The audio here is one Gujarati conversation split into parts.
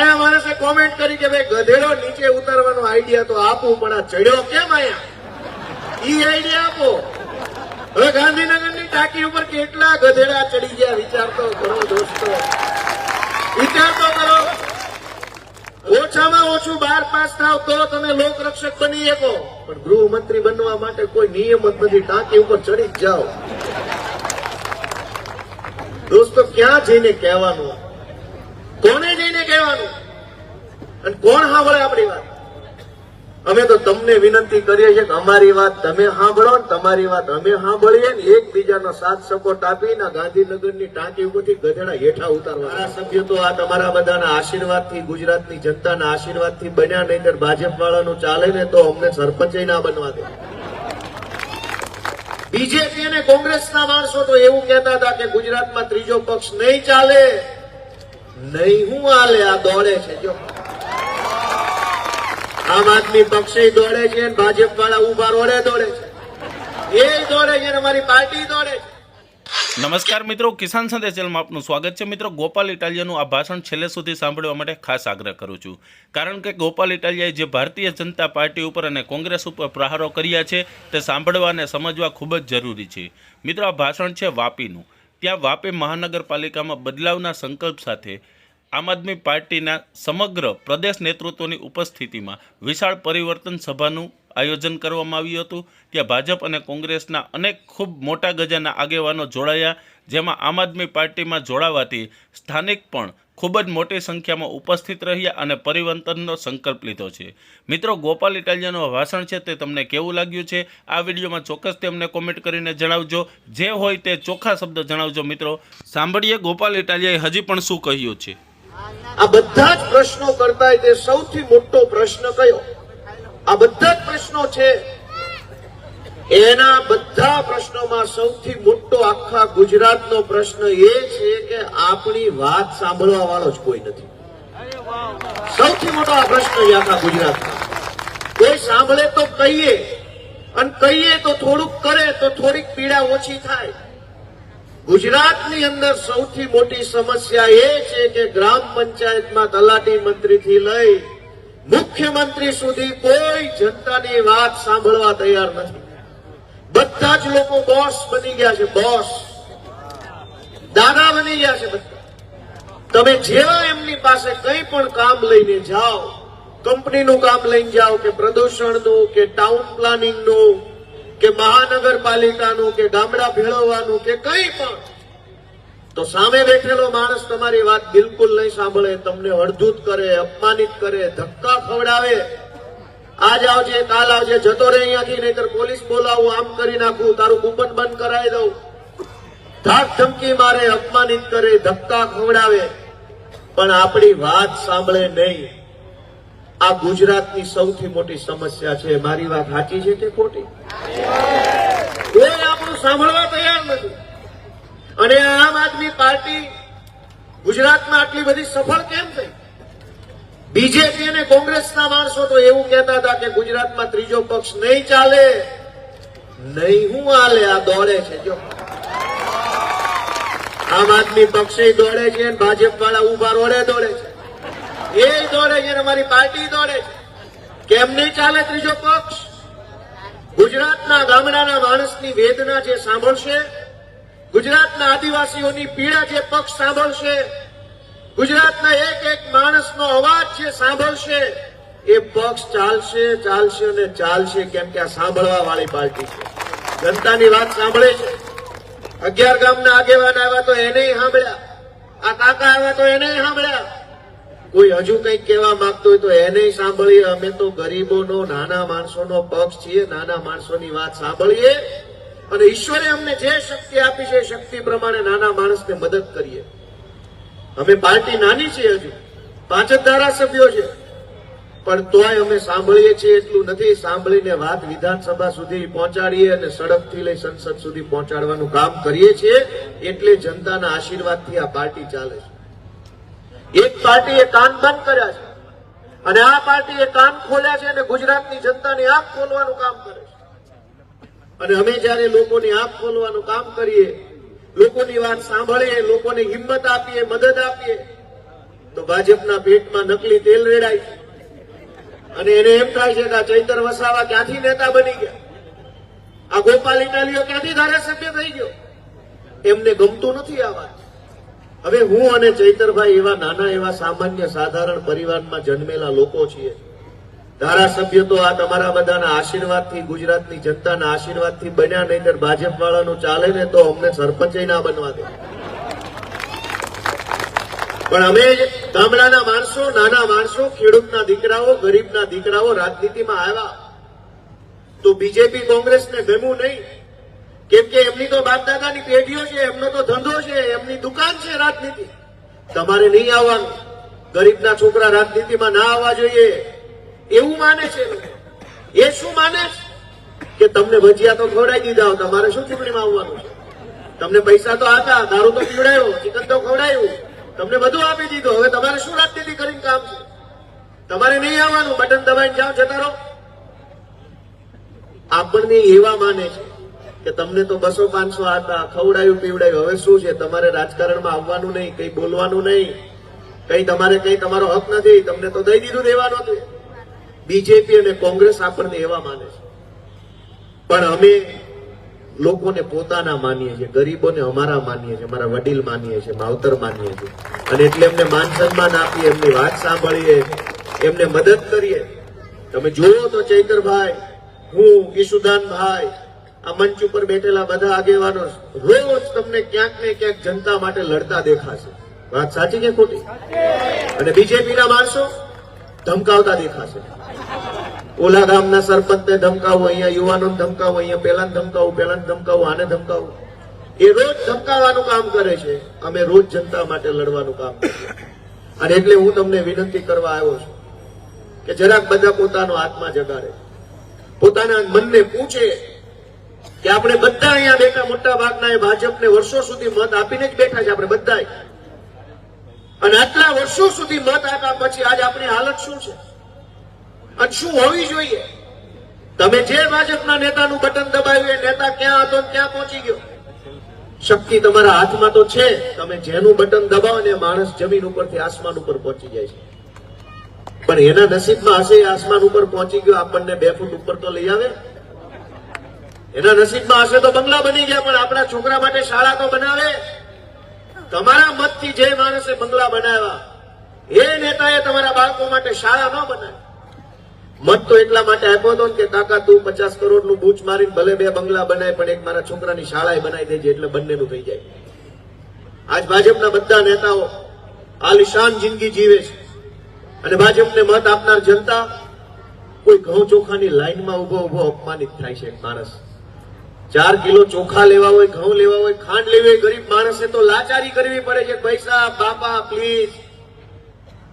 કયા માણસે કોમેન્ટ કરી કે ભાઈ ગધેડો નીચે ઉતારવાનો આઈડિયા તો આપું, પણ આ ચડ્યો કેમ અહીંયા? ઈ આઈડિયા આપો. હવે ગાંધીનગરની ટાંકી ઉપર કેટલા ગધેડા ચડી ગયા વિચારતો કરો દોસ્તો. વિચારતો કરો. ઓછામાં ઓછું બાર પાસ થાવ તો તમે લોકરક્ષક બની શકો. પણ ગૃહમંત્રી બનવા માટે કોઈ નિયમ જ નથી. ટાંકી ઉપર ચડી જ જાઓ. દોસ્તો, ક્યાં જઈને કહેવાનું? કોને અને કોણ સાંભળે આપણી વાત? અમે તો તમને વિનંતી કરીએ છીએ કે અમારી વાત તમે સાંભળો ને તમારી વાત અમે સાંભળીએ ને એકબીજાનો સાથ સપોર્ટ આપીને ગાંધીનગરની ટાંકી ઉપરથી ગધેડા હેઠા ઉતારવા આ સભ્યો તો આ તમારા બધાના આશીર્વાદથી, ગુજરાતની જનતાના આશીર્વાદથી બન્યા, નહીતર ભાજપ વાળાનું ચાલે ને તો અમને સરપંચ ના બનવા દે. બીજેપી અને કોંગ્રેસના માણસો તો એવું કહેતા હતા કે ગુજરાતમાં ત્રીજો પક્ષ નહીં ચાલે. નહીં હું આલે, આ દોડે છે, જો. આમ આદમી પક્ષે દોડે છે ભાજપ વાળા ઊભા રોડે દોડે છે. એ દોડે છે અમારી પાર્ટી દોડે છે. નમસ્કાર મિત્રો, કિસાન સંદેશ ચેનલમાં આપનું સ્વાગત છે. મિત્રો, ગોપાલ ઇટાલિયાનું આ ભાષણ છેલ્લે સુધી સાંભળવા માટે ખાસ આગ્રહ કરું છું. કારણ કે ગોપાલ ઇટાલિયાએ જે ભારતીય જનતા પાર્ટી ઉપર અને કોંગ્રેસ ઉપર પ્રહારો કર્યા છે, તે સાંભળવા અને સમજવા ખૂબ જ જરૂરી છે. મિત્રો, આ ભાષણ છે વાપીનું. ત્યાં વાપી મહાનગરપાલિકામાં બદલાવના સંકલ્પ સાથે આમ આદમી પાર્ટીના સમગ્ર પ્રદેશ નેતૃત્વની ઉપસ્થિતિમાં વિશાળ પરિવર્તન સભાનું આયોજન કરવામાં આવ્યું હતું. ત્યાં ભાજપ અને કોંગ્રેસના અનેક ખૂબ મોટા ગજાના આગેવાનો જોડાયા, જેમાં આમ આદમી પાર્ટીમાં જોડાવાથી સ્થાનિક પણ ખૂબ જ મોટી સંખ્યામાં ઉપસ્થિત રહ્યા અને પરિવર્તનનો સંકલ્પ લીધો છે. મિત્રો, ગોપાલ ઇટાલિયાનું ભાષણ છે તે તમને કેવું લાગ્યું છે? આ વિડીયોમાં ચોક્કસ તેમને કોમેન્ટ કરીને જણાવજો. જે હોય તે ચોખ્ખા શબ્દ જણાવજો મિત્રો. સાંભળીએ ગોપાલ ઇટાલિયાએ હજી પણ શું કહ્યું છે? આ બધા જ પ્રશ્નો કરતા તે સૌથી મોટો પ્રશ્ન કયો? આ બધા જ પ્રશ્નો છે. એના બધા પ્રશ્નોમાં સૌથી મોટો આખા ગુજરાતનો પ્રશ્ન એ છે કે આપણી વાત સાંભળવા વાળો જ કોઈ નથી. સૌથી મોટો આ પ્રશ્ન છે આખા ગુજરાતમાં. કોઈ સાંભળે તો કહીએ. અને કહીએ તો થોડુંક કરે તો થોડીક પીડા ઓછી થાય. ગુજરાતની અંદર સૌથી મોટી સમસ્યા એ છે કે ગ્રામ પંચાયતમાં તલાટી મંત્રીથી લઈ મુખ્યમંત્રી સુધી કોઈ જનતાની વાત સાંભળવા તૈયાર નથી. બધા જ લોકો બોસ બની ગયા છે, બોસ. દાદા બની ગયા છે તમે જેવા એમની પાસે કંઈ પણ કામ લઈને જાઓ, કંપનીનું કામ લઈને જાઓ કે પ્રદૂષણનું કે ટાઉન પ્લાનિંગનું કે મહાનગરપાલિકાનું કે ગામડા ભેળવવાનું કે કંઈ પણ, તો સામે બેઠેલો માણસ તમારી વાત બિલકુલ નહીં સાંભળે, તમને અડધૂત કરે, અપમાનિત કરે, ધક્કા ખવડાવે. આજ આવજે, કાલ આવજે, જતો રહે અહીંયાથી, નહીતર પોલીસ બોલાવું, આમ કરી નાખું, તારું કુપન બંધ કરાવી દઉં. ધાક ધમકી મારે, અપમાનિત કરે, ધક્કા ખવડાવે. પણ આપણી વાત સાંભળે નહીં. આ ગુજરાતની સૌથી મોટી સમસ્યા છે. મારી વાત સાચી છે કે ખોટી? કોઈ આપણું સાંભળવા તૈયાર નથી. અને આમ આદમી પાર્ટી ગુજરાતમાં આટલી બધી સફળ કેમ થઈ? બીજેપી અને કોંગ્રેસના માણસો તો એવું કહેતા હતા કે ગુજરાતમાં ત્રીજો પક્ષ નહીં ચાલે. નહીં હું હાલે આ દોડે છે, જો. આમ આદમી પક્ષે દોડે છે ભાજપ વાળા ઊભા રોડે દોડે છે. એ દોડે છે અમારી પાર્ટી દોડે છે. કેમ નહીં ચાલે ત્રીજો પક્ષ? ગુજરાતના ગામડાના માણસની વેદના જે સાંભળશે, ગુજરાતના આદિવાસીઓની પીડા જે પક્ષ સાંભળશે, ગુજરાતના એક એક માણસનો અવાજ જે સાંભળશે, એ પક્ષ ચાલશે ચાલશે અને ચાલશે કેમ કે આ સાંભળવા વાળી પાર્ટી છે. જનતાની વાત સાંભળે છે. અગિયાર ગામના આગેવાન આવ્યા તો એને સાંભળ્યા. આ કાકા આવ્યા તો એને સાંભળ્યા. કોઈ હજુ કંઈક કહેવા માંગતો હોય તો એને સાંભળીએ. અમે તો ગરીબોનો, નાના માણસોનો પક્ષ છીએ. નાના માણસોની વાત સાંભળીએ અને ઈશ્વરે અમને જે શક્તિ આપી છે એ શક્તિ પ્રમાણે નાના માણસને મદદ કરીએ. અમે પાર્ટી નાની છે હજુ. પાંચ જ ધારાસભ્યો છે. પણ તોય અમે સાંભળીએ છીએ એટલું નથી. સાંભળીને વાત વિધાનસભા સુધી પહોંચાડીએ અને સડકથી લઈ સંસદ સુધી પહોંચાડવાનું કામ કરીએ છીએ. એટલે જનતાના આશીર્વાદથી આ પાર્ટી ચાલે છે. એક પાર્ટીએ કાન બંધ કર્યા છે. અને આ પાર્ટીએ કાન ખોલ્યા છે અને ગુજરાતની જનતાની આંખ ખોલવાનું કામ કરે છે. અને અમે જયારે લોકોની આંખ ખોલવાનું કામ કરીએ, લોકોની વાત સાંભળીએ, લોકોને હિંમત આપીએ, મદદ આપીએ, તો ભાજપના પેટમાં નકલી તેલ રેડાય છે. અને એને એમ થાય છે કે આ ચૈતર વસાવા ક્યાંથી નેતા બની ગયા? આ ગોપાલ ઇટાલીઓ ક્યાંથી ધારાસભ્ય થઈ ગયો? એમને ગમતું નથી આ વાત. હવે હું અને ચૈતરભાઈ એવા નાના એવા સામાન્ય સાધારણ પરિવારમાં જન્મેલા લોકો છીએ. ધારાસભ્ય તો આ તમારા બધાના આશીર્વાદથી, ગુજરાતની જનતાના આશીર્વાદથી બન્યા, નહીતર ભાજપ વાળાનું ચાલે ને તો અમને સરપંચ ના બનવા દે. પણ અમે ગામડાના માણસો, નાના માણસો, ખેડૂતના દીકરાઓ, ગરીબના દીકરાઓ રાજનીતિમાં આવ્યા. તો બીજેપી કોંગ્રેસને ગમ્યું નહીં? કેમ કે એમની તો બાપ દાદાની પેઢીઓ છે, એમનો તો ધંધો છે, એમની દુકાન છે રાજનીતિ. તમારે નહીં આવવાનું. ગરીબના છોકરા રાજનીતિમાં ના આવવા જોઈએ. એવું માને છે. એ શું માને છે? કે તમને ભજીયા તો ખવડાવી દીધા તમારે શું ચૂંટણીમાં આવવાનું છે? તમને પૈસા તો આપ્યા, દારૂ તો પીવડાયો, ચિકન તો ખવડાયું. તમને બધું આપી દીધું. હવે તમારે શું રાજનીતિ કરીને કામ છે? તમારે નહીં આવવાનું. બટન દબાઈને જાઓ, જતા રહો. આપણને એવા માને છે કે તમને તો બસો પાંચસો હતા ખવડાયું પીવડાયું. હવે શું છે? તમારે રાજકારણમાં આવવાનું નહીં, કઈ બોલવાનું નહીં. કઈ તમારે, કઈ તમારો હક નથી. તમને તો દઈ દીધું દેવાનું હતું બીજેપી અને કોંગ્રેસ આપણને એવા માને છે. પણ અમે લોકોને પોતાના માનીએ છીએ, ગરીબોને અમારા માનીએ છીએ, અમારા વડીલ માનીએ છીએ, માવતર માનીએ છીએ. અને એટલે એમને માન સન્માન આપીએ, એમની વાત સાંભળીએ, એમને મદદ કરીએ. તમે જુઓ તો ચૈતરભાઈ, હું ઈશુદાનભાઈ આ મંચ ઉપર બેઠેલા બધા આગેવાનો રોજ તમને ક્યાંક ને ક્યાંક જનતા માટે લડતા દેખાશે. વાત સાચી કે ખોટી? અને બીજેપીના માણસો ધમકાવતા દેખાશે. ઓલા ગામના સરપંચને ધમકાવું, અહીંયા યુવાનોને ધમકાવું, અહીંયા પેલા ધમકાવું પેલા ધમકાવું, આને ધમકાવું. એ રોજ ધમકાવવાનું કામ કરે છે. અમે રોજ જનતા માટે લડવાનું કામ અને એટલે હું તમને વિનંતી કરવા આવ્યો છું કે જરાક બધા પોતાનો આત્મા જગાડે. પોતાના મનને પૂછે કે આપણે બધા અહીંયા બેઠા મોટા ભાગના એ ભાજપને વર્ષો સુધી મત આપીને જ બેઠા છે આપણે બધા અને આટલા વર્ષો સુધી મત આપ્યા પછી આજ આપણી હાલત શું છે? અને શું હોવી જોઈએ? તમે જે ભાજપના નેતાનું બટન દબાવ્યું, એ નેતા ક્યાં હતો ક્યાં પહોંચી ગયો? શક્તિ તમારા હાથમાં તો છે. તમે જેનું બટન દબાવો ને માણસ જમીન ઉપરથી આસમાન ઉપર પહોંચી જાય છે. પણ એના નસીબમાં હશે આસમાન ઉપર પહોંચી ગયો, આપણને બે ફૂટ ઉપર તો લઈ આવે. એના નસીબમાં હશે તો બંગલા બની ગયા, પણ આપણા છોકરા માટે શાળા તો બનાવે. તમારા મતથી જે માણસે બંગલા બનાવ્યા, એ નેતાએ તમારા બાળકો માટે શાળા ન બનાવી. મત તો એટલા માટે આપ્યો હતો કે, કાકા, તું પચાસ કરોડનું બૂચ મારીને ભલે બે બંગલા બનાય, પણ એક મારા છોકરાની શાળાએ બનાવી દેજે, એટલે બંનેનું થઈ જાય. આજ ભાજપના બધા નેતાઓ આલિશાન જિંદગી જીવે છે. અને ભાજપને મત આપનાર જનતા કોઈ ઘઉં ચોખાની લાઈનમાં ઊભો ઊભો અપમાનિત થાય છે માણસ. ચાર કિલો ચોખા લેવા હોય, ઘઉં લેવા હોય, ખાંડ લેવી હોય, ગરીબ માણસે તો લાચારી કરવી પડે છે, પૈસા, બાપા પ્લીઝ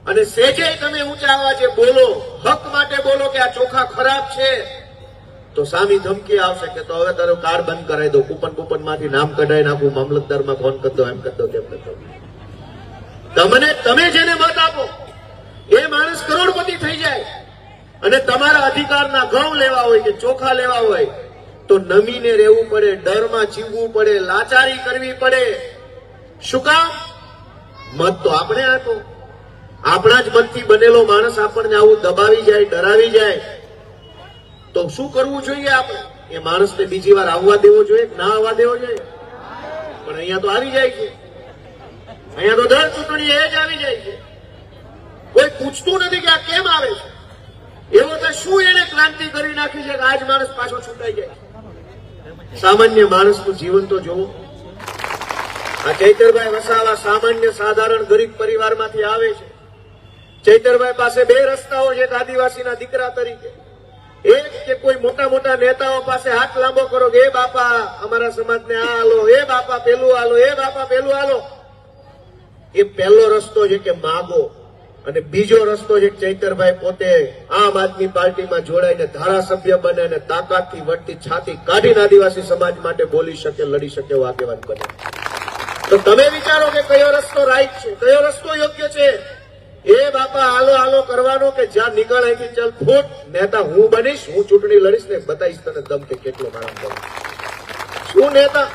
અને સેજે તમે ઊંચા અવાજે બોલો, હક માટે બોલો કે આ ચોખા ખરાબ છે. તો સામી ધમકી આવશે કે તો હવે તારો કાર બંધ કરાવી દો, કૂપન કૂપનમાંથી નામ કઢાઈ નાખું, મામલતદારમાં ફોન કરી દો, એમ કરી દો, તેમ કરી તમને, તમે જેને મત આપો, એ માણસ કરોડપતિ થઈ જાય. અને તમારા અધિકારના ઘઉં લેવા હોય કે ચોખા લેવા હોય તો નમીને રહેવું પડે, ડરમાં જીવવું પડે, લાચારી કરવી પડે. શું કામ? મત તો આપણે આપો. આપણા જ મતથી બનેલો માણસ આપણને આવું દબાવી જાય, ડરાવી જાય. તો શું કરવું જોઈએ આપણે? એ માણસને બીજી વાર આવવા દેવો જોઈએ ના આવવા દેવો જોઈએ? પણ અહીંયા તો આવી જાય છે. અહીંયા તો દર ચૂંટણી એ જ આવી જાય છે. કોઈ પૂછતું નથી કે આ કેમ આવે છે. એવો તો શું એને ક્રાંતિ કરી નાખી છે કે આજ માણસ પાછો છૂટાઈ જાય? સામાન્ય માણસનું જીવન તો જોવો. આ ચૈતરભાઈ વસાવા સામાન્ય સાધારણ ગરીબ પરિવારમાંથી આવે છે. ચૈતરભાઈ પાસે બે રસ્તાઓ છે આદિવાસીના દીકરા તરીકે. એક કે કોઈ મોટા મોટા નેતાઓ પાસે હાથ લાંબો કરો કે, એ બાપા, અમારા સમાજને આ હાલો, એ બાપા, પેલું હાલો, એ બાપા, પેલું હાલો. એ પહેલો રસ્તો છે કે માગો. અને બીજો રસ્તો છે ચૈતરભાઈ પોતે આમ આદમી પાર્ટીમાં જોડાઈને ધારાસભ્ય બને અને તાકાતથી વટતી છાતી કાઢીને આદિવાસી સમાજ માટે બોલી શકે, લડી શકે એવો આગેવાન બને. તો તમે વિચારો કે કયો રસ્તો રાઈટ છે? કયો રસ્તો યોગ્ય છે? એ બાપા હાલો હાલો કરવાનો કે જ્યાં નીકળ અહીંથી ચાલ. ફૂટ નેતા હું બનીશ, હું ચૂંટણી લડીશ ને બતાવીશ તને દમ કે કેટલો માણસ બને. શું નેતા?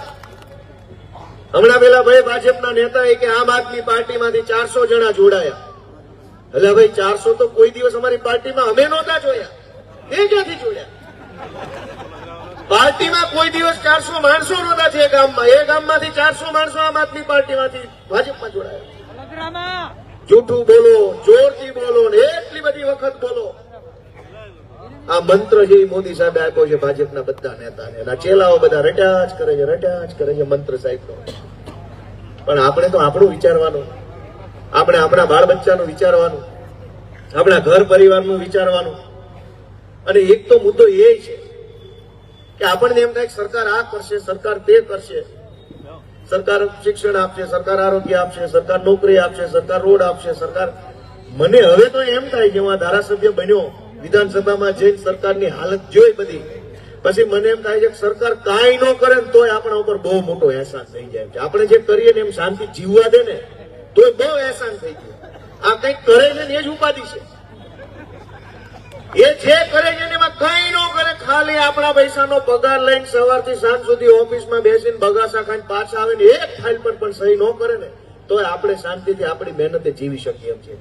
હમણાં પેલા ભાઈ ભાજપના નેતા એ કે આમ આદમી પાર્ટીમાંથી ચારસો જણા જોડાયા. એટલે ભાઈ, ચારસો તો કોઈ દિવસ અમારી પાર્ટીમાં અમે નહોતા જોયા. એ ક્યાંથી જોયા? પાર્ટીમાં કોઈ દિવસ ચારસો માણસો નહોતા છે ગામમાં. એ ગામમાંથી ચારસો માણસો આમ આદમી પાર્ટીમાંથી ભાજપમાં જોડાયા. જૂઠું બોલો, જોરથી બોલો ને એટલી બધી વખત બોલો. આ મંત્ર જે મોદી સાહેબે આપ્યો છે ભાજપના બધા નેતાને, એના ચેલાઓ બધા રટ્યા જ કરે છે, રટ્યા જ કરે છે મંત્ર સાહેબનો. પણ આપણે તો આપણું વિચારવાનું આપણે આપણા બાળ બચ્ચાનું વિચારવાનું, આપણા ઘર પરિવારનું વિચારવાનું. અને એક તો મુદ્દો એ છે કે આપણને એમ થાય સરકાર આ કરશે, સરકાર તે કરશે. સરકાર શિક્ષણ આપશે, સરકાર આરોગ્ય આપશે, સરકાર નોકરી આપશે, સરકાર રોડ આપશે, સરકાર મને હવે તો એમ થાય કે હું ધારાસભ્ય બન્યો, વિધાનસભામાં જઈને સરકારની હાલત જોઈ બધી. પછી મને એમ થાય છે કે સરકાર કાંઈ ન કરે ને તોય આપણા ઉપર બહુ મોટો અહેસાસ થઈ જાય છે. આપણે જે કરીએ ને એમ શાંતિ જીવવા દે ને તોય બહુ એહસાન થઈ ગયું. આ કઈ કરે છે ને એ જ ઉપાધિ છે. એ જે કરે છે ને એમાં કઈ ન કરે, ખાલી આપણા પૈસાનો પગાર લઈને સવારથી સાંજ સુધી ઓફિસમાં બેસીને બગાસા ખાઈને પાછા આવે ને એક ફાઇલ પર પણ સહી ન કરે ને તો આપણે શાંતિથી આપણી મહેનતે જીવી શકીએ એમ છે.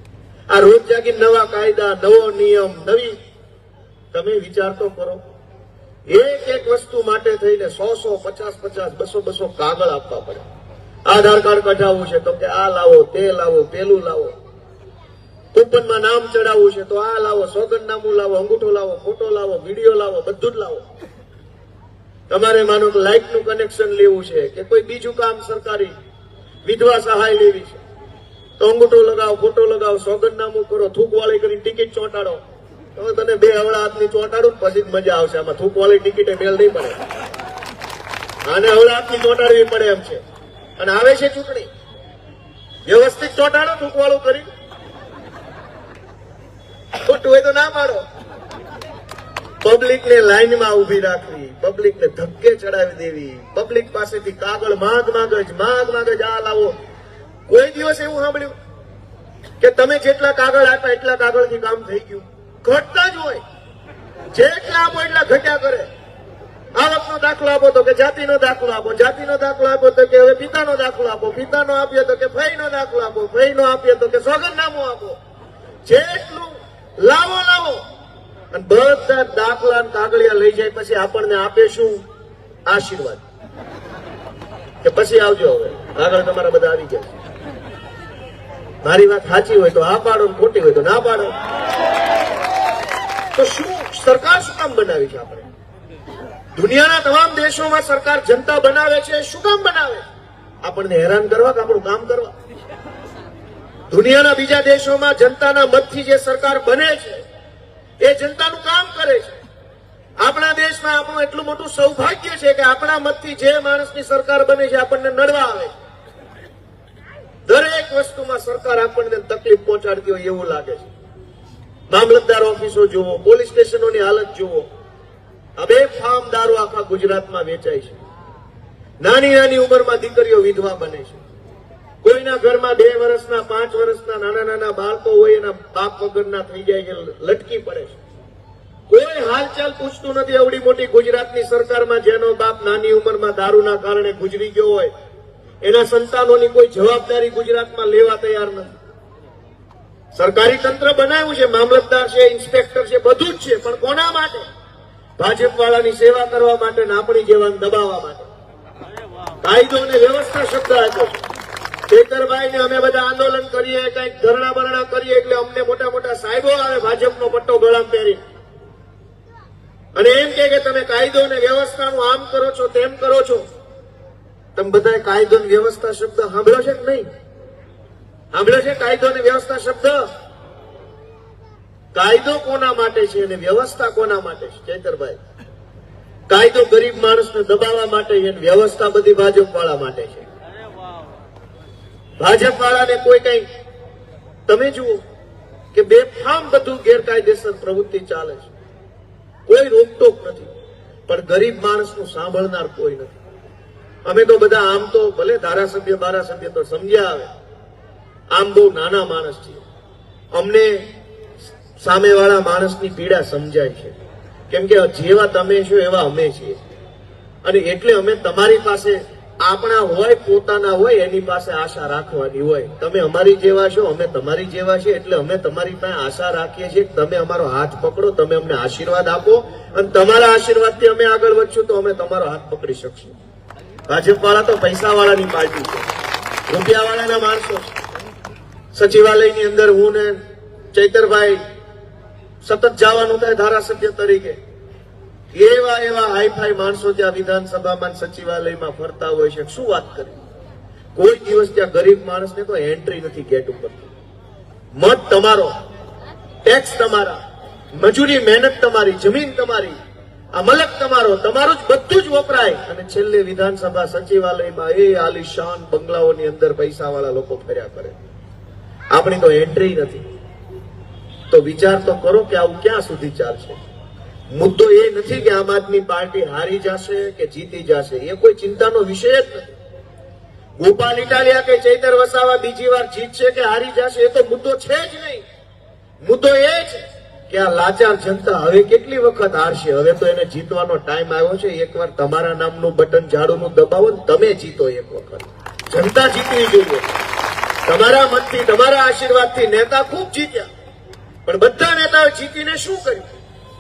આ રોજ જાગી નવા કાયદા, નવો નિયમ, નવી તમે વિચાર તો કરો. એક એક વસ્તુ માટે થઈને સો સો, પચાસ પચાસ, બસો બસો કાગળ આપવા પડે. આધાર કાર્ડ કઢાવવું છે તો કે આ લાવો, તે લાવો, પેલું લાવો. કૂપનમાં નામ ચડાવવું છે તો આ લાવો, સોગંદનામું લાવો, અંગૂઠો લાવો, ફોટો લાવો, વીડિયો લાવો, બધું જ લાવો. તમારે માનો કે લાઇટનું કનેક્શન લેવું છે કે કોઈ બીજું કામ સરકારી વિધવા સહાય લેવી છે. તો અંગૂઠો લગાવો, ફોટો લગાવો, સોગંદનામું કરો થૂક વાળી કરીને ટિકિટ ચોંટાડો. તો તને બે હવળા હાથની ચોંટાડું ને પછી જ મજા આવશે. આમાં થૂક વાળી ટિકિટે મેળ નહીં પડે. આને હવળા હાથની ચોંટાડવી પડે એમ છે. અને આવે છે ચૂંટણી. વ્યવસ્થિત ચોંટાડો થૂક કરી. ખોટું હોય તો ના પાડો. પબ્લિકને લાઈનમાં ઊભી રાખવી. પબ્લિક ને ધક્કે ચડાવી દેવી. પબ્લિક પાસેથી કાગળ માંગ માંગ જ માંગ માંગ જ આ લાવો. કોઈ દિવસ એવું સાંભળ્યું કે તમે જેટલા કાગળ આપ્યા એટલા કાગળથી કામ થઈ ગયું? ઘટતા જ હોય. જેટલા આપો એટલા ઘટ્યા કરે. આવકનો દાખલો આપો તો કે જાતિનો દાખલો આપો, જાતિનો દાખલો આપો તો કે હવે પિતાનો દાખલો આપો, પિતાનો આપ્યો તો કે ફઈનો દાખલો આપો, ફઈનો આપ્યો તો કે સોગંદનામું આપો. જેટલું લાવો લાવો. અને બધા દાખલા કાગળિયા લઈ જાય, પછી આપણને આપે શું? આશીર્વાદ. કે પછી આવજો હવે. આગળ તમારા બધા આવી જાય મારી વાત સાચી હોય તો આ પાડો ખોટી હોય તો ના પાડો. તો શું? સરકાર શું કામ બનાવી છે આપણે? દુનિયાના તમામ દેશોમાં સરકાર જનતા બનાવે છે, શું કામ બનાવે? આપણને હેરાન કરવા કે આપણું કામ કરવા? દુનિયાના બીજા દેશોમાં જનતાના મતથી જે સરકાર બને છે, એ જનતાનું કામ કરે છે. આપણા દેશમાં આપણું એટલું મોટું સૌભાગ્ય છે કે આપણા મતથી જે માણસની સરકાર બને છે, આપણને નડવા આવે દરેક વસ્તુમાં સરકાર આપણને તકલીફ પહોંચાડતી હોય એવું લાગે છે. મામલતદાર ઓફિસો જુઓ, પોલીસ સ્ટેશનોની હાલત જુઓ. આ બે ફાર્મ દારૂ આખા ગુજરાતમાં વેચાય છે. નાની નાની ઉંમરમાં દીકરીઓ વિધવા બને છે. કોઈના ઘરમાં બે વર્ષના, પાંચ વર્ષના નાના નાના બાળકો હોય, એના બાપ વગરના થઈ જાય છે લટકી પડે છે. કોઈ હાલચાલ પૂછતું નથી એવડી મોટી ગુજરાતની સરકારમાં જેનો બાપ નાની ઉંમરમાં દારૂના કારણે ગુજરી ગયો હોય, એના સંતાનોની કોઈ જવાબદારી ગુજરાતમાં લેવા તૈયાર નથી. સરકારી તંત્ર બનાવ્યું છે, મામલતદાર છે, ઇન્સ્પેક્ટર છે, બધું જ છે, પણ કોના માટે? ભાજપ વાળાની સેવા કરવા માટે ને આપણી દબાવવા માટે. કાયદો અને વ્યવસ્થા શબ્દ આપ્યો. ખેતરભાઈ ને અમે બધા આંદોલન કરીએ, કંઈક ધરણા બરણા કરીએ એટલે અમને મોટા મોટા સાહેબો આવે, ભાજપનો પટ્ટો ગળા પહેરી અને એમ કે તમે કાયદો અને વ્યવસ્થાનું આમ કરો છો, તેમ કરો છો. તમે બધા કાયદો અને વ્યવસ્થા શબ્દ સાંભળ્યો છે કે નહીં? સાંભળ્યો છે કાયદો અને વ્યવસ્થા શબ્દ? કાયદો કોના માટે છે અને વ્યવસ્થા કોના માટે છે? ચેતરભાઈ, કાયદો ગરીબ માણસને દબાવવા માટે છે અને વ્યવસ્થા બધી ભાજપ માટે છે. ભાજપ કોઈ કઈ, તમે જુઓ કે બેફામ બધું ગેરકાયદેસર પ્રવૃત્તિ ચાલે છે. કોઈ રોકટોક નથી. પણ ગરીબ માણસનું સાંભળનાર કોઈ નથી. અમે તો બધા આમ તો ભલે ધારાસભ્ય, બારાસભ્ય તો સમજ્યા આવે. આમ બહુ નાના માણસ છીએ. અમને સામેવાળા માણસની પીડા સમજાય છે. કેમ કે જેવા તમે છો એવા અમે છીએ. અને એટલે અમે તમારી પાસે આપણા હોય, પોતાના હોય, એની પાસે આશા રાખવાની હોય. તમે અમારી જેવા છો, અમે તમારી જેવા છીએ, એટલે અમે તમારી પાસે આશા રાખીએ છીએ તમે અમારો હાથ પકડો, તમે અમને આશીર્વાદ આપો. અને તમારા આશીર્વાદથી અમે આગળ વધશું તો અમે તમારો હાથ પકડી શકશું. ભાજપવાળા તો પૈસાવાળાની પાર્ટી છે. રૂપિયાવાળાના માણસો સચિવાલયની અંદર હું ને ચૈતરભાઈ સતત જવાનું થાય ધારાસભ્ય તરીકે. એવા એવા હાઈફાઈ માણસો ત્યાં વિધાનસભામાં સચિવાલયમાં ફરતા હોય છે. શું વાત કરી? કોઈ દિવસ ત્યાં ગરીબ માણસને તો એન્ટ્રી નથી ગેટ ઉપર. મત તમારો. ટેક્સ તમારા. મજૂરી, મહેનત તમારી, જમીન તમારી. આ મલક તમારો. તમારું જ બધું જ વપરાય. અને છેલ્લે વિધાનસભા સચિવાલયમાં એ આલિશાન બંગલાઓની અંદર પૈસા વાળા લોકો ફર્યા કરે. આપણી તો એન્ટ્રી નથી. તો વિચાર તો કરો કે આવું ક્યાં સુધી ચાલશે? મુદ્દો એ નથી કે આમ આદમી પાર્ટી હારી જશે કે જીતી જશે, એ કોઈ ચિંતાનો વિષય જ નથી. ગોપાલ ઇટાલિયા કે ચૈતર વસાવા બીજી વાર જીતશે કે હારી જશે, એ તો મુદ્દો છે જ નહીં. મુદ્દો એ છે કે આ લાચાર જનતા હવે કેટલી વખત હારશે? હવે તો એને જીતવાનો ટાઈમ આવ્યો છે. એકવાર તમારા નામનું બટન ઝાડુનું દબાવો તમે જીતો એક વખત. જનતા જીતવી જોઈએ. તમારા મતથી, તમારા આશીર્વાદથી નેતા ખૂબ જીત્યા. પણ બધા નેતાઓ જીતીને શું કર્યું?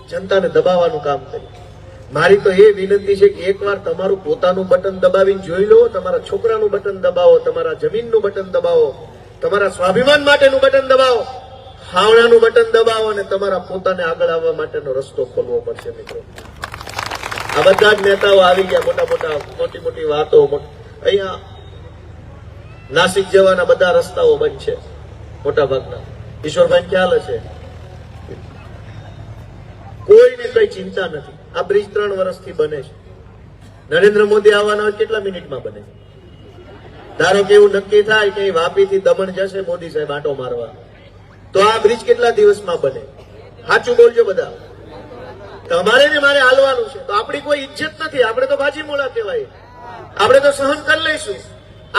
જનતાને દબાવવાનું કામ કર્યું. મારી તો એ વિનંતી છે કે એકવાર તમારું પોતાનું બટન દબાવીને જોઈ લો, તમારા છોકરાનું બટન દબાવો, તમારા જમીનનું બટન દબાવો, તમારા સ્વાભિમાન માટેનું બટન દબાવો હાવડાનું બટન દબાવો અને તમારા પોતાને આગળ આવવા માટેનો રસ્તો ખોલવો પડશે, મિત્રો. આ બધા જ નેતાઓ આવી ગયા, મોટા મોટા, મોટી મોટી વાતો અહીંયા નાસિક જવાના બધા રસ્તાઓ બંધ છે મોટા ભાગના ઈશ્વરભાઈ ખ્યાલ હશે? કોઈને કઈ ચિંતા નથી. આ બ્રિજ ત્રણ વર્ષથી બને છે. નરેન્દ્ર મોદી આવવાના હોય કેટલા મિનિટમાં બને ધારો કે એવું નક્કી થાય કે વાપીથી દમણ જશે, મોદી સાહેબ આટો મારવા. તો આ બ્રિજ કેટલા દિવસમાં બને? સાચું બોલજો બધા. તમારે ને મારે હાલવાનું છે. તો આપણી કોઈ ઇજ્જત નથી. આપણે તો ભાજી મોળા કહેવાય. આપણે તો સહન કરી લઈશું.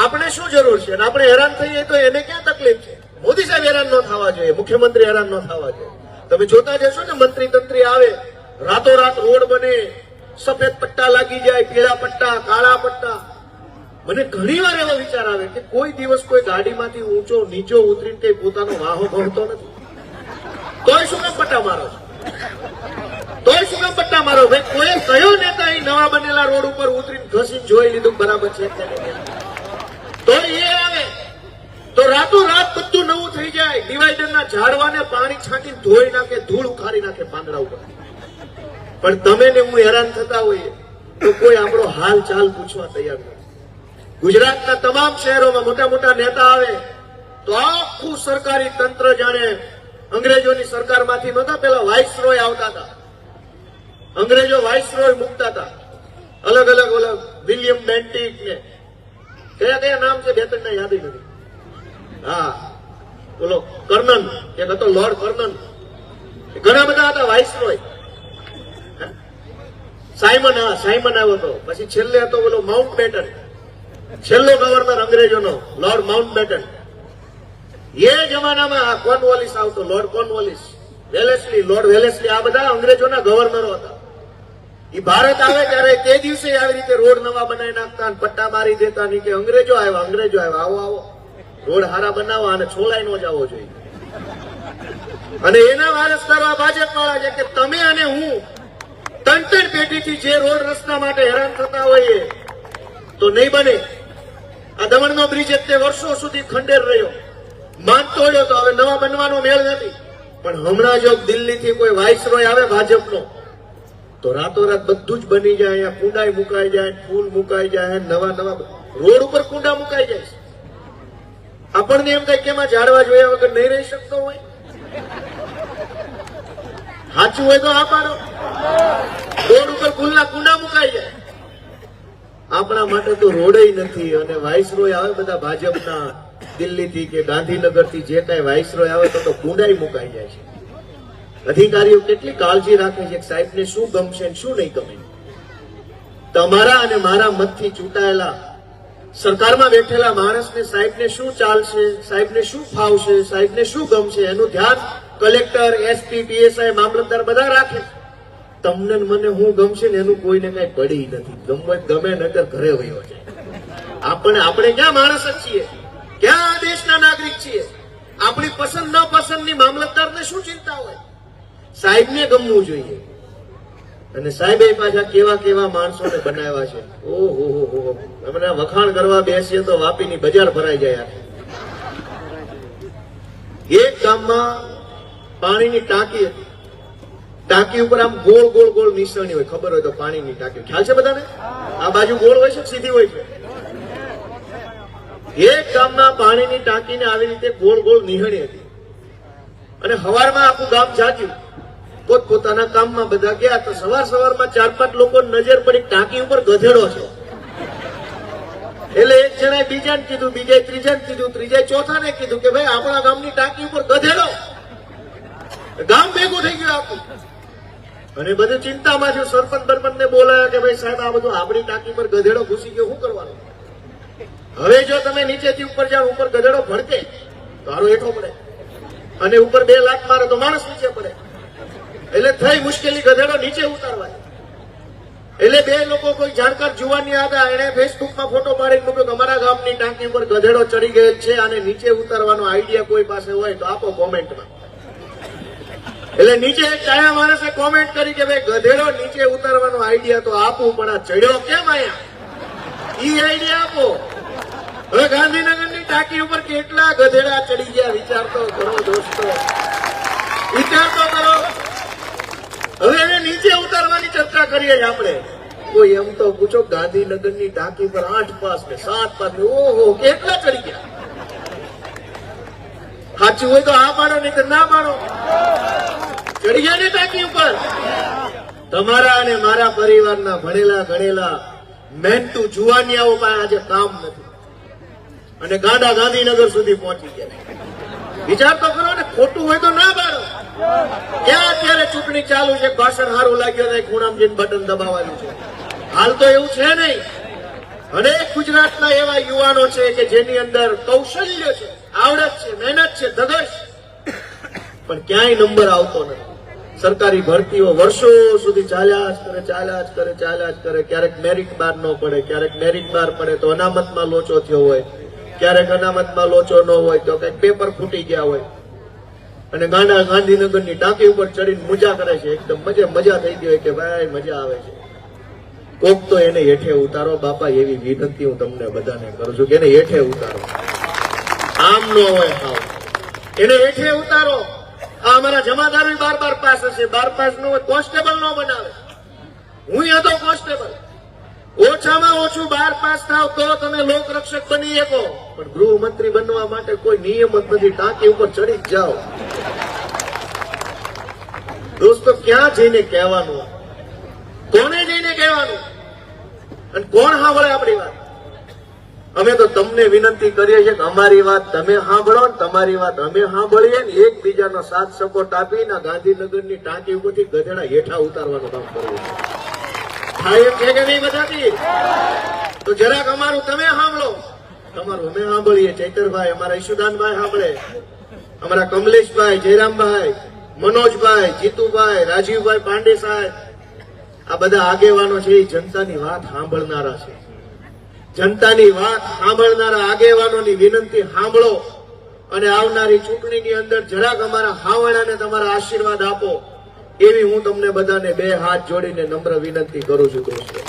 આપણે શું જરૂર છે? અને આપણે હેરાન થઈએ તો એને ક્યાં તકલીફ છે? મોદી સાહેબ હેરાન ન થવા જોઈએ, મુખ્યમંત્રી હેરાન ન થવા જોઈએ. તમે જોતા જશો ને મંત્રી તંત્રી આવે, રાતોરાત રોડ બને, સફેદ પટ્ટા લાગી જાય, પીળા પટ્ટા, કાળા પટ્ટા. મને ઘણી વાર એવો વિચાર આવે કે કોઈ દિવસ કોઈ ગાડીમાંથી ઊંચો, નીચો ઉતરીને કઈ પોતાનો વાહો ભરતો નથી. તોય શું કામ પટ્ટા મારો તોય શું કામ પટ્ટા મારો ભાઈ કોઈ કયો નેતા અહીં નવા બનેલા રોડ ઉપર ઉતરીને ઘસીને જોઈ લીધું બરાબર છે તોય એ તો રાતો રાત બધું નવું થઈ જાય. ડિવાઈડરના ઝાડવાને પાણી છાંટીને ધોઈ નાખે, ધૂળ ઉખાડી નાખે પાંદડા ઉપર. પણ તમે ને હું હેરાન થતા હોઈએ તો કોઈ આપણો હાલ ચાલ પૂછવા તૈયાર નથી. ગુજરાતના તમામ શહેરોમાં મોટા મોટા નેતા આવે તો આખું સરકારી તંત્ર જાણે અંગ્રેજોની સરકારમાંથી નહોતા, પેલા વાઇસરોય આવતા હતા. અંગ્રેજો વાઇસરોય મૂકતા હતા. અલગ અલગ અલગ વિલિયમ બેન્ટિક ને કયા કયા નામ છે બે ત્રણ યાદ નથી હા. બોલો કર્નન એક હતો લોર્ડ કર્નન ઘણા બધા હતા, વાઇસરોય. સાયમન, હા, સાયમન આવ્યો હતો. પછી છેલ્લે હતો, બોલો, માઉન્ટ બેટન. છેલ્લો ગવર્નર અંગ્રેજોનો, લોર્ડ માઉન્ટ બેટન. એ જમાનામાં આ કોર્નવોલિસ આવતો, Lord Cornwallis. Wellesley, Lord Wellesley, આ બધા અંગ્રેજોના ગવર્નરો હતા. એ ભારત આવે ત્યારે તે દિવસે આવી રીતે રોડ નવા બનાવી નાખતા પટ્ટા મારી દેતા નહીં કે અંગ્રેજો આવ્યા અંગ્રેજો આવ્યા. આવો આવો. રોડ હારા બનાવવા અને છોલાઈ નો જવો જોઈએ. અને એના વારસદારો આ ભાજપ વાળા છે કે તમે અને હું ત્રણ ત્રણ જે રોડ રસ્તા માટે હેરાન થતા હોઈએ, તો નહીં બને. આ દમણનો બ્રિજ એટલે વર્ષો સુધી ખંડેર રહ્યો. માન તોડ્યો તો હવે નવા બનવાનો મેળ નથી. પણ હમણાં જો દિલ્હીથી કોઈ વાઇસરોય આવે ભાજપનો, તો રાતોરાત બધું જ બની જાય, અહીંયા કુંડાઈ મુકાઈ જાય, ફૂલ મુકાઈ જાય, નવા નવા રોડ ઉપર કુંડા મુકાઈ જાય. આપણને એમ થાય કે એમાં જોયા વગર નહીં રહી શકતો હોય. સાચું હોય તો આ પાડો. રોડ ઉપર ખુલ્લા કુંડા મુકાઈ જાય. આપણા માટે તો રોડય નથી અને વાઇસરોય આવે બધા ભાજપના દિલ્હીથી કે ગાંધીનગરથી જે કાંઈ વાઇસરોય આવે તો તો કુંડાઈ મુકાઈ જાય છે. અધિકારીઓ કેટલી કાળજી રાખે છે સાહેબને શું ગમશે શું નહીં ગમે. તમારા અને મારા મતથી ચૂંટાયેલા સરકારમાં બેઠેલા માણસને સાહેબને શું ચાલશે સાહેબને શું ફાવશે સાહેબને શું ગમશે એનું ધ્યાન કલેક્ટર એસપી પીએસઆઈ મામલતદાર બધા રાખે. તમને મને હું ગમશે ને એનું કોઈને કઈ પડી નથી. ગમે ગમે નગર ઘરે વયો જાય. આપણે આપણે ક્યાં માણસ જ છીએ? ક્યાં આ દેશના નાગરિક છીએ? આપણી પસંદ ન પસંદની મામલતદારને શું ચિંતા હોય? સાહેબને ગમવું જોઈએ. અને સાહેબે પાછા કેવા કેવા માણસોને બનાવ્યા છે. ઓહો, હો હો અમને વખાણ કરવા બેસીએ તો વાપીની બજાર ભરાઈ જાય એક ગામમાં પાણીની ટાંકી ટાંકી ઉપર આમ ગોળ ગોળ ગોળ નિશાની હોય. ખબર હોય તો પાણીની ટાંકી. ખ્યાલ છે બધાને? આ બાજુ ગોળ હોય છે સીધી હોય છે? એક ગામમાં પાણીની ટાંકીને આવી રીતે ગોળ ગોળ નિહણી હતી. અને હવારમાં આખું ગામ જાગ્યું. પોતપોતાના કામમાં બધા ગયા તો સવાર સવારમાં ચાર પાંચ લોકો નજર પડી ટાંકી ઉપર ગધેડો છે. એટલે એક જણાએ બીજાને કીધું બીજા ત્રીજાને કીધું ત્રીજા ચોથાને કીધું કે ભાઈ આપણા ગામની ટાંકી ઉપર ગધેડો. ગામ ભેગું થઈ ગયું આખું. અને બધું ચિંતામાં છે, સરપંચ બરપંચ ને બોલાયા કે ભાઈ સાહેબ, આ બધું આપણી ટાંકી પર ગધેડો ઘૂસી ગયો, શું કરવાનું? હવે જો તમે નીચેથી ઉપર જાઓ, ઉપર ગધેડો ભડકે, તો હારો હેઠો પડે. અને ઉપર બે લાખ મારે તો માણસ નીચે પડે. એટલે થઈ મુશ્કેલી ગધેડો નીચે ઉતારવાની. એટલે બે લોકો કોઈ જાણકાર જુવાની હતા એને ફેસબુકમાં ફોટો પાડીને મૂક્યો કે અમારા ગામની ટાંકી ઉપર ગધેડો ચડી ગયેલ છે અને નીચે ઉતારવાનો આઈડિયા કોઈ પાસે હોય તો આપો કોમેન્ટમાં. એટલે નીચે એક ચાયા માણસે કોમેન્ટ કરી કે ભાઈ, ગધેડો નીચે ઉતારવાનો આઈડિયા તો આપું, પણ આ ચડ્યો કેમ અહીંયા? ઈ આઈડિયા આપો. હવે ગાંધીનગરની ટાંકી ઉપર કેટલા ગધેડા ચડી ગયા વિચાર તો કરો દોસ્તો. વિચાર તો કરો હવે એને નીચે ઉતારવાની ચર્ચા કરીએ આપણે. કોઈ એમ તો પૂછો ગાંધીનગરની ટાંકી પર આઠ પાસ ને સાત પાસ ને ઓહો, કેટલા ચડી ગયા? સાચું હોય તો આ માણો નહીં તો ના માણો ચડી ગયા ને ટાંકી ઉપર? તમારા અને મારા પરિવારના ભણેલા ગણેલા મહેનતુ જુવાનિયાઓ પાસે આજે કામ નથી. અને ગાંડા ગાંધીનગર સુધી પહોંચી ગયા. વિચાર તો કરો ને, ખોટું હોય તો ના પાડો. ક્યાં અત્યારે ચૂંટણી ચાલુ છે? ભાષણ સારું લાગ્યો તો ખૂણામ બટન દબાવવાનું છે. હાલ તો એવું છે નહીં. અનેક ગુજરાતના એવા યુવાનો છે કે જેની અંદર કૌશલ્ય છે, આવડત છે, મહેનત છે, ધગશ. પણ ક્યાંય નંબર આવતો નથી. સરકારી ભરતીઓ વર્ષો સુધી ચાલ્યા જ કરે, ચાલ્યા જ કરે, ચાલ્યા જ કરે. ક્યારેક મેરિટ બાર ન પડે, ક્યારેક મેરિટ બાર પડે તો અનામતમાં લોચો થયો હોય. ક્યારેક અનામતમાં લોચો ન હોય તો કંઈક પેપર ફૂટી ગયા હોય. અને ગાંડા ગાંધીનગરની ટાંકી ઉપર ચડીને મજા કરે છે. એકદમ મજા મજા થઈ ગઈ હોય કે ભાઈ મજા આવે છે. કોક તો એને હેઠે ઉતારો, બાપા, એવી વિનંતી હું તમને બધાને કરું છું કે એને હેઠે ઉતારો. આમ નો હોય હાવ. એને હેઠે ઉતારો. આ અમારા જમાદાર બાર બાર પાસ હશે. બાર પાસ નો હોય કોન્સ્ટેબલ નો બનાવે. હું હતો કોન્સ્ટેબલ. ઓછામાં ઓછું બાર પાસ થાવ તો તમે લોકરક્ષક બની શકો. પણ ગૃહમંત્રી બનવા માટે કોઈ નિયમ જ નથી. ટાંકી ઉપર ચડી જ જાઓ. દોસ્તો, ક્યાં જઈને કહેવાનું? કોને જઈને કહેવાનું? અને કોણ સાંભળે આપણી વાત? અમે તો તમને વિનંતી કરીએ છીએ કે અમારી વાત તમે સાંભળો ને તમારી વાત અમે સાંભળીએ ને એકબીજાનો સાથ, સપોર્ટ આપીને ગાંધીનગરની ટાંકી ઉપરથી ગધેડા હેઠા ઉતારવાનું કામ કરવું થાય એમ છે કે નહીં બધાથી. તો જરાક અમારું તમે સાંભળો. તમારું અમે સાંભળીએ, ચૈતરભાઈ, અમારા ઈશુદાનભાઈ સાંભળે. અમારા કમલેશભાઈ, જયરામભાઈ, મનોજભાઈ, જીતુભાઈ, રાજીવભાઈ પાંડે સાહેબ. આ બધા આગેવાનો છે, એ જનતાની વાત સાંભળનારા છે. જનતાની વાત સાંભળનારા આગેવાનોની વિનંતી સાંભળો. અને આવનારી ચૂંટણીની અંદર જરાક અમારા હાવણાને તમારા આશીર્વાદ આપો. એવી હું તમને બધાને બે હાથ જોડીને નમ્ર વિનંતી કરું છું, દોસ્તો.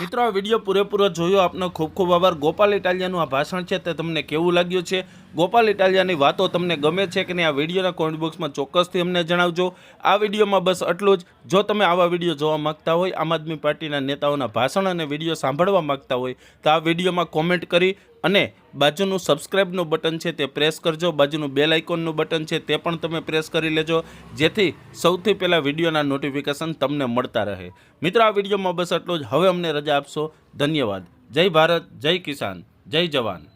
મિત્રો, આ વીડિયો પૂરેપૂરો જોયો. આપનો ખૂબ ખૂબ આભાર. ગોપાલ ઇટાલિયાનું આ ભાષણ છે તે તમને કેવું લાગ્યું છે? ગોપાલ ઇટાલિયાની વાતો તમને ગમે છે કે નહીં, આ વિડીયોના કોમેન્ટ બોક્સમાં ચોક્કસથી અમને જણાવજો. આ વિડીયોમાં બસ આટલું જ. જો તમે આવા વીડિયો જોવા માંગતા હોય, આમ આદમી પાર્ટીના નેતાઓના ભાષણ અને વીડિયો સાંભળવા માંગતા હોય, તો આ વિડીયોમાં કોમેન્ટ કરી અને બાજુનું સબસ્ક્રાઇબનું બટન છે તે પ્રેસ કરજો. બાજુનું બેલ આઇકોનનું બટન છે તે પણ તમે પ્રેસ કરી લેજો. જેથી સૌથી પહેલાં વિડીયોના નોટિફિકેશન તમને મળતા રહે. મિત્રો, આ વિડીયોમાં બસ આટલું જ. હવે અમને રજા આપશો. ધન્યવાદ. જય ભારત, જય કિસાન, જય જવાન.